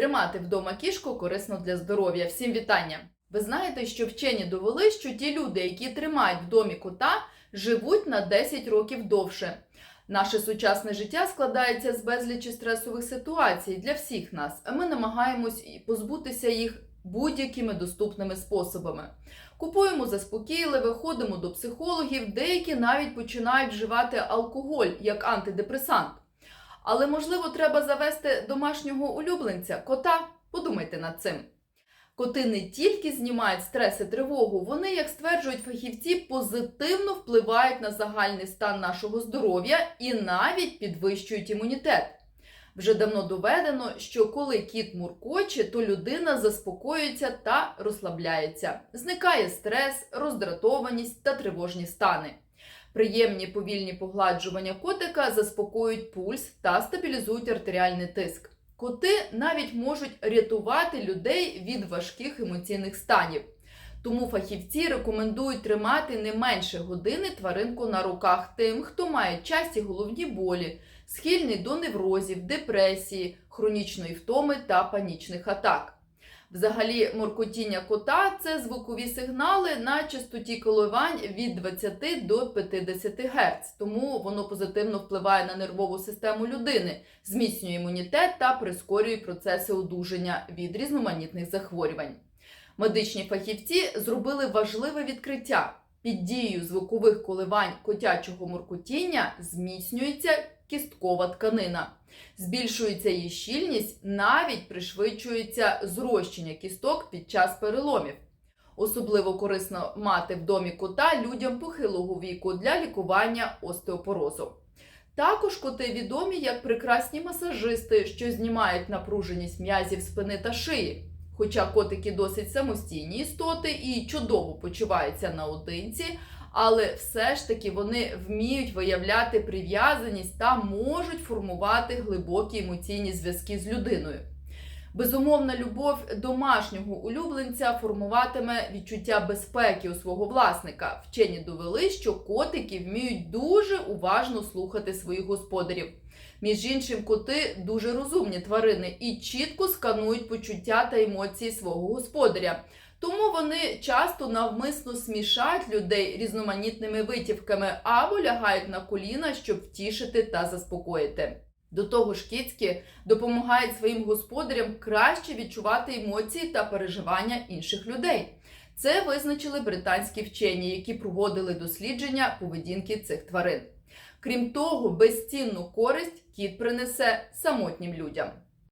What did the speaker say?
Тримати вдома кішку корисно для здоров'я. Всім вітання! Ви знаєте, що вчені довели, що ті люди, які тримають в домі кота, живуть на 10 років довше. Наше сучасне життя складається з безлічі стресових ситуацій для всіх нас, а ми намагаємось позбутися їх будь-якими доступними способами. Купуємо заспокійливе, ходимо до психологів, деякі навіть починають вживати алкоголь як антидепресант. Але можливо треба завести домашнього улюбленця, кота. Подумайте над цим. Коти не тільки знімають стрес і тривогу, вони, як стверджують фахівці, позитивно впливають на загальний стан нашого здоров'я і навіть підвищують імунітет. Вже давно доведено, що коли кіт муркоче, то людина заспокоюється та розслабляється. Зникає стрес, роздратованість та тривожні стани. Приємні повільні погладжування котика заспокоюють пульс та стабілізують артеріальний тиск. Коти навіть можуть рятувати людей від важких емоційних станів. Тому фахівці рекомендують тримати не менше години тваринку на руках тим, хто має часті головні болі, схильний до неврозів, депресії, хронічної втоми та панічних атак. Взагалі, моркотіння кота це звукові сигнали на частоті коливань від 20 до 50 Гц, тому воно позитивно впливає на нервову систему людини, зміцнює імунітет та прискорює процеси одужання від різноманітних захворювань. Медичні фахівці зробили важливе відкриття. Під дією звукових коливань котячого муркотіння зміцнюється кісткова тканина. Збільшується її щільність, навіть пришвидшується зрощення кісток під час переломів. Особливо корисно мати в домі кота людям похилого віку для лікування остеопорозу. Також коти відомі як прекрасні масажисти, що знімають напруженість м'язів спини та шиї. Хоча котики досить самостійні істоти і чудово почуваються наодинці, але все ж таки вони вміють виявляти прив'язаність та можуть формувати глибокі емоційні зв'язки з людиною. Безумовна любов домашнього улюбленця формуватиме відчуття безпеки у свого власника. Вчені довели, що котики вміють дуже уважно слухати своїх господарів. Між іншим, коти дуже розумні тварини і чітко сканують почуття та емоції свого господаря. Тому вони часто навмисно смішають людей різноманітними витівками або лягають на коліна, щоб втішити та заспокоїти. До того ж, кіцькі допомагають своїм господарям краще відчувати емоції та переживання інших людей. Це визначили британські вчені, які проводили дослідження поведінки цих тварин. Крім того, безцінну користь кіт принесе самотнім людям.